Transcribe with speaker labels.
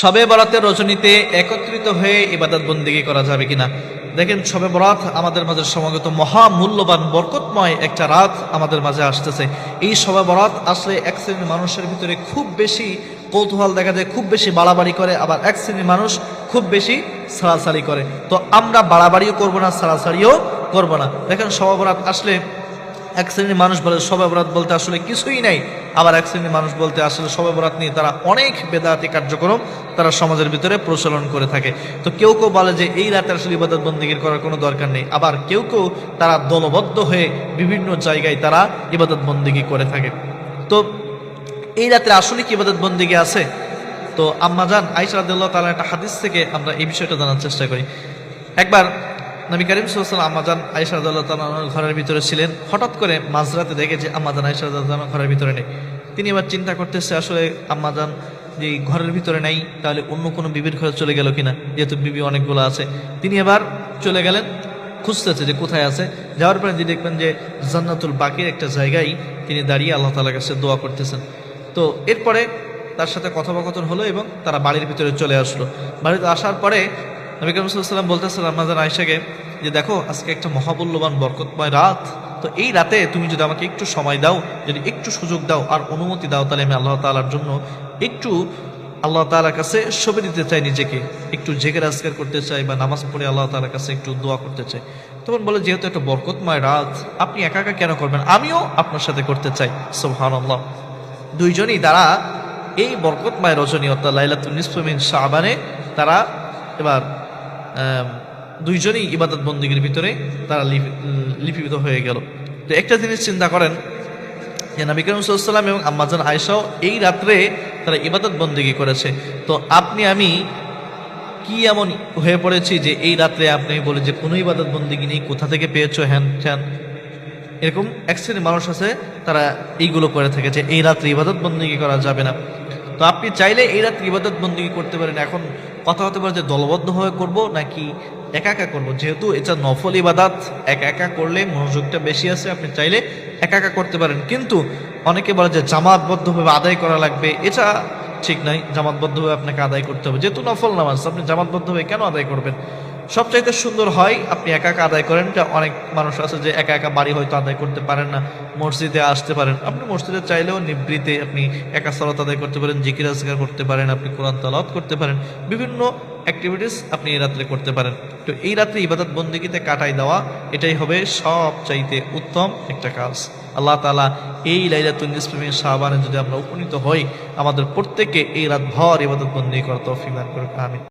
Speaker 1: সবে বরাতের রজনীতে একত্রিত হয়ে ইবাদত বন্দিগি করা যাবে কিনা? দেখেন, সবে বরাত আমাদের মাঝে সমাগত মহা মূল্যবান বরকতময় একটা রাত আমাদের মাঝে আসতেছে। এই সবে বরাত আসলে এক শ্রেণির মানুষের ভিতরে খুব বেশি কৌতূহল দেখা যায়, খুব বেশি বাড়াবাড়ি করে, আবার এক শ্রেণির মানুষ খুব বেশি সাড়াসাড়ি করে। তো আমরা বাড়াবাড়িও করব না সাড়াসাড়িও করব না। দেখেন, সবে বরাত আসলে এক শ্রেণির মানুষ বলে শবে বরাত বলতে আসলে কিছুই নাই। আবার এক শ্রেণির মানুষ বলতে আসলে শবে বরাত নিয়ে তারা অনেক বেদাতি কার্যক্রম তারা সমাজের ভিতরে প্রচলন করে থাকে। তো কেউ কেউ বলে যে এই রাতে আসলে ইবাদত বন্দিগির করার কোনো দরকার নেই। আবার কেউ কেউ তারা দলবদ্ধ হয়ে বিভিন্ন জায়গায় তারা ইবাদত বন্দিগি করে থাকে। তো এই রাতে আসলে কি ইবাদত বন্দিগি আছে? তো আম্মাজান আইসা রাদিল্লাহ তালা একটা হাদিস থেকে আমরা এই বিষয়টা জানার চেষ্টা করি। একবার নবী করিম সাল্লাম আম্মাজান আইসা রাদিল্লাহ ঘরের ভিতরে ছিলেন। হঠাৎ করে মাঝরাতে দেখে যে আম্মাজান আইসা রাদিল্লাহ ঘরের ভিতরে নেই। তিনি এবার চিন্তা করতেছে, আসলে আম্মাজান যে ঘরের ভিতরে নেই, তাহলে অন্য কোনো বিবির ঘরে চলে গেল কিনা? যেহেতু বিবি অনেকগুলো আছে। তিনি এবার চলে গেলেন, খুঁজতেছে যে কোথায় আছে। যাওয়ার পরে তিনি দেখবেন যে জান্নাতুল বাকির একটা জায়গায় তিনি দাঁড়িয়ে আল্লাহ তালার কাছে দোয়া করতেছেন। তো এরপরে তার সাথে কথোপকথন হলো এবং তারা বাড়ির ভিতরে চলে আসলো। বাড়িতে আসার পরে নবী করিম সাল্লাম বলতেছিলাম আমাদের আয়সাকে যে দেখো, আজকে একটা মহামূল্যবান বরকতময় রাত। তো এই রাতে তুমি যদি আমাকে একটু সময় দাও, যদি একটু সুযোগ দাও আর অনুমতি দাও, তাহলে আমি আল্লাহ তালার জন্য একটু আল্লাহ তালার কাছে সবে দিতে চাই নিজেকে। একটু জেগে রাজগার করতে চাই বা নামাজ পড়ে আল্লাহ তালার কাছে একটু দোয়া করতে চাই। তখন বলে, যেহেতু একটা বরকতময় রাত, আপনি একা একা কেন করবেন? আমিও আপনার সাথে করতে চাই। সোহান আল্লাহ দুইজনই তারা এই বরকতময় রজনী অর্থাৎ লাইলাতুল নিসফমিন শাহবানে তারা এবার দুইজনই ইবাদত বন্দীগীর ভিতরে তারা লিপি- লিপিবদ্ধ হয়ে গেল। তো একটা জিনিস চিন্তা করেন যে নবী করিম সাল্লাম এবং আম্মাজান আয়সাও এই রাত্রে তারা ইবাদত বন্দিগি করেছে। তো আপনি, আমি কি এমন হয়ে পড়েছি যে এই রাত্রে আপনি বলে যে কোনো ইবাদত বন্দিগি নেই, কোথা থেকে পেয়েছ? হ্যান ঠ্যান এরকম এক শ্রেণির মানুষ আছে, তারা এইগুলো করে থাকে যে এই রাত্রে ইবাদত বন্দিগি করা যাবে না। তো আপনি চাইলে এই রাত্রে ইবাদত বন্দিগি করতে পারেন। এখন কথা হতে পারে যে দলবদ্ধভাবে করব নাকি একা একা করব? যেহেতু এটা নফল ইবাদাত একা একা করলে মনোযোগটা বেশি আছে, আপনি চাইলে একা একা করতে পারেন। কিন্তু অনেকে বলে যে জামাতবদ্ধভাবে আদায় করা লাগবে, এটা ঠিক নাই। জামাতবদ্ধভাবে আপনাকে আদায় করতে হবে। যেহেতু নফল নামাজ, আপনি জামাতবদ্ধভাবে কেন আদায় করবেন? সবচাইতে সুন্দর হয়, আপনি একা একা আদায় করেন, এটা অনেক মানুষ আছে যে একা একা বাড়ি হয়তো আদায় করতে পারেন না, মসজিদে আসতে পারেন। আপনি মসজিদে চাইলেও নিবৃতে আপনি একা সালাত আদায় করতে পারেন, জিকির আজগার করতে পারেন, আপনি কোরআন তালাত করতে পারেন, বিভিন্ন অ্যাক্টিভিটিস আপনি এই রাত্রে করতে পারেন। তো এই রাত্রে ইবাদত বন্দিগিতে কাটাই দেওয়া, এটাই হবে সব চাইতে উত্তম একটা কাজ। আল্লাহ তালা এই লাইলাতুল নিসফিমিন শাহবানে যদি আমরা উপনীত হই, আমাদের প্রত্যেকে এই রাত ভর ইবাদত বন্দি করা তৌফিক করুক, আমিন।